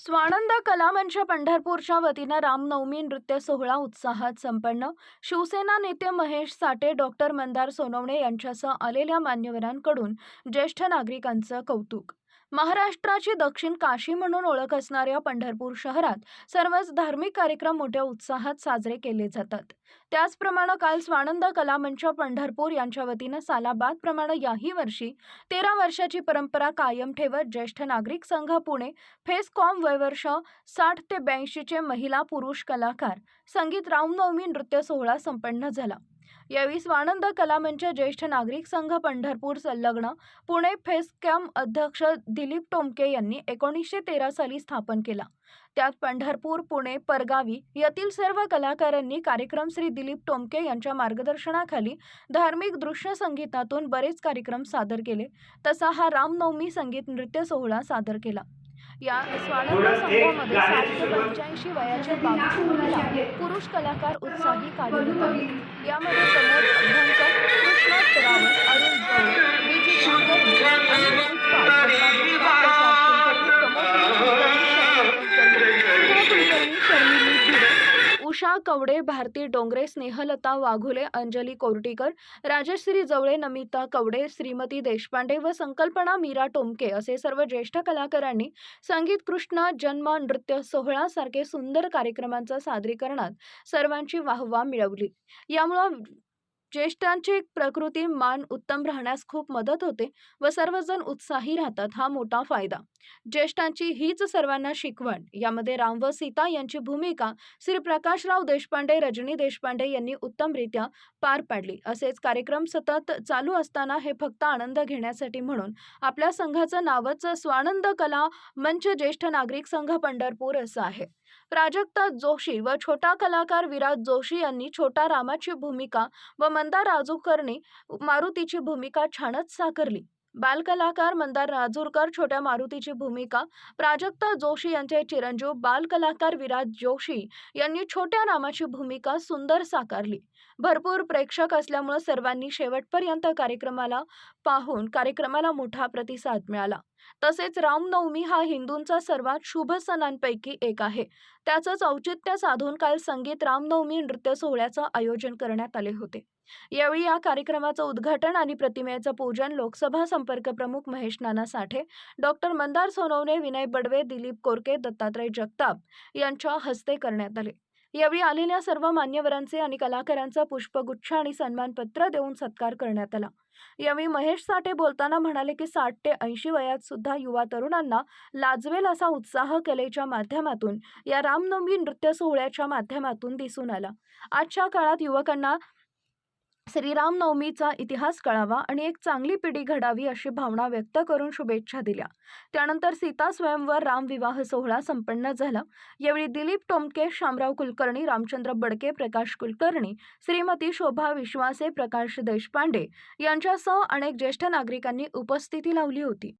स्वानंद कला मंच पंढरपूरच्या वतीनं रामनवमी नृत्य सोहळा उत्साहात संपन्न. शिवसेना नेते महेश साठे डॉक्टर मंदार सोनवणे यांच्यासह आलेल्या मान्यवरांकडून ज्येष्ठ नागरिकांचं कौतुक. महाराष्ट्राची दक्षिण काशी म्हणून ओळख असणाऱ्या पंढरपूर शहरात सर्वच धार्मिक कार्यक्रम मोठ्या उत्साहात साजरे केले जातात. त्याचप्रमाणे काल स्वानंद कलामंच पंढरपूर यांच्या वतीनं सालाबादप्रमाणे याही वर्षी तेरा वर्षाची परंपरा कायम ठेवत ज्येष्ठ नागरिक संघ पुणे फेसकॉम वयवर्ष साठ ते ब्याऐंशीचे महिला पुरुष कलाकार संगीत रामनवमी नृत्य सोहळा संपन्न झाला. यावेळी स्वानंद कलामंच ज्येष्ठ नागरिक संघ पंढरपूर संलग्न पुणे फेसकॅम अध्यक्ष दिलीप टोमके यांनी एकोणीसशे तेरा साली स्थापन केला. त्यात पंढरपूर पुणे परगावी यातील सर्व कलाकारांनी कार्यक्रम श्री दिलीप टोमके यांच्या मार्गदर्शनाखाली धार्मिक दृश्य संगीतातून बरेच कार्यक्रम सादर केले. तसा हा रामनवमी संगीत नृत्य सोहळा सादर केला. या स्वानंद संघामध्ये ते पंच्याऐंशी वयाचे बावीस महिला पुरुष कलाकार उत्साही कार्यरत आहेत यामध्ये प्रमोद अभ्यंकर कृष्णा रावत अरुण जवळे विजय आणि उषा कवडे भारती डोंगरे स्नेहलता वाघुले अंजली कोर्टीकर राजश्री जवळे नमिता कवडे श्रीमती देशपांडे व संकल्पना मीरा टोमके असे सर्व ज्येष्ठ कलाकारांनी संगीत कृष्ण जन्म नृत्य सोहळा सारखे सुंदर कार्यक्रमांचं सादरीकरणात सर्वांची वाहवा मिळवली. यामुळं ज्येष्ठांची प्रकृती मान उत्तम राहण्यास खूप मदत होते व सर्वजण उत्साही राहतात हा मोठा फायदा. ज्येष्ठांची हीच सर्वांना शिकवण. यामध्ये राम व सीता यांची भूमिका श्री प्रकाशराव देशपांडे रजनी देशपांडे यांनी उत्तमरित्या पार पाडली. असेच कार्यक्रम सतत चालू असताना हे फक्त आनंद घेण्यासाठी म्हणून आपल्या संघाचं नावच स्वानंद कला मंच ज्येष्ठ नागरिक संघ पंढरपूर असं आहे. प्राजक्ता जोशी व छोटा कलाकार विराज जोशी यांनी छोटा रामाची भूमिका व मंदार राजूकरने मारुतीची भूमिका छानच साकारली. बालकलाकार मंदार राजूरकर छोट्या मारुतीची भूमिका प्राजक्ता जोशी यांचे चिरंजीव बालकलाकार विराज जोशी यांनी छोट्या रामाची भूमिका सुंदर साकारली. भरपूर प्रेक्षक असल्यामुळे सर्वांनी शेवटपर्यंत कार्यक्रमाला पाहून कार्यक्रमाला मोठा प्रतिसाद मिळाला. तसेच रामनवमी हा हिंदूंचा सर्वात शुभ सणांपैकी एक आहे. त्याचंच औचित्य साधून काल संगीत रामनवमी नृत्य सोहळ्याचं आयोजन करण्यात आले होते. यावेळी या कार्यक्रमाचं उद्घाटन आणि प्रतिमेचं पूजन लोकसभा संपर्क प्रमुख महेश नाना साठे डॉक्टर मंदार सोनवणे विनय बडवे दिलीप कोरके दत्तात्रय जगताप यांच्या हस्ते करण्यात आले. यावेळी आलेल्या सर्व मान्यवरांचे आणि कलाकारांचा पुष्पगुच्छ आणि सन्मानपत्र देऊन सत्कार करण्यात आला. यावेळी महेश साठे बोलताना म्हणाले की साठ ते ऐंशी वयात सुद्धा युवा तरुणांना लाजवेल असा उत्साह कलेच्या माध्यमातून या रामनवमी नृत्य सोहळ्याच्या माध्यमातून दिसून आला. आजच्या काळात युवकांना श्रीरामनवमीचा इतिहास कळावा आणि एक चांगली पिढी घडावी अशी भावना व्यक्त करून शुभेच्छा दिल्या. त्यानंतर सीता स्वयंवर रामविवाह सोहळा संपन्न झाला. यावेळी दिलीप टोमके शामराव कुलकर्णी रामचंद्र बडके प्रकाश कुलकर्णी श्रीमती शोभा विश्वासे प्रकाश देशपांडे यांच्यासह अनेक ज्येष्ठ नागरिकांनी उपस्थिती लावली होती.